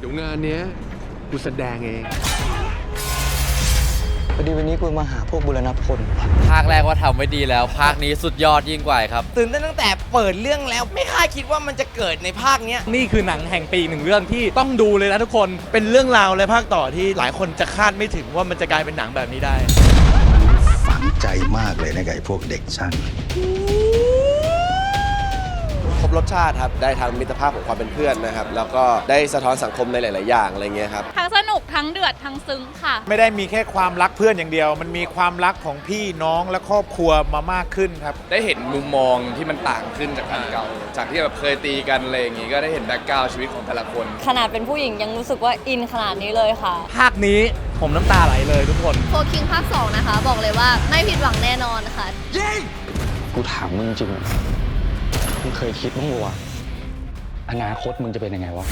เดี๋ยวงานเนี้ยกูแสดงเอง พอดีวันนี้กูมาหาพวกบุรณพลว่ะภาคแรกว่าทำไว้ดีแล้ว ภาคนี้สุดยอดยิ่งกว่าอีกครับ ตื่นเต้นตั้งแต่เปิดเรื่องแล้วไม่คาดคิดว่ามันจะเกิดในภาคเนี้ยนี่คือหนังแห่งปีหนึ่งเรื่องที่ต้องดูเลยนะทุกคน เป็นเรื่องราวและภาคต่อที่หลายคนจะคาดไม่ถึงว่ามันจะกลายเป็นหนังแบบนี้ได้ ฝังใจมากเลยนะกับไอ้พวกเด็กช่างคร บรสชาติครับ ได้ทั้งมิตรภาพของความเป็นเพื่อนนะครับ แล้วก็ได้สะท้อนสังคมในหลาย ๆ อย่างอะไรเงี้ยครับ ทั้งสนุกทั้งเดือดทั้งซึ้งค่ะ ไม่ได้มีแค่ความรักเพื่อนอย่างเดียว มันมีความรักของพี่น้องและครอบครัวมามากขึ้นครับ ได้เห็นมุมมองที่มันต่างขึ้นจากภาคเก่า จากที่แบบเคยตีกันอะไรอย่างงี้ก็ได้เห็นแบ็กกราวชีวิตของแต่ละคน ขนาดเป็นผู้หญิงยังรู้สึกว่าอินขนาดนี้เลยค่ะ ภาคนี้ผมน้ำตาไหลเลยทุกคนโฟคิงภาค2นะคะ บอกเลยว่าไม่ผิดหวังแน่นอนค่ะ กูถามมึงจริงๆ มึงเคยคิดบ้างวะอนาคตมึงจะเป็นยังไงวะ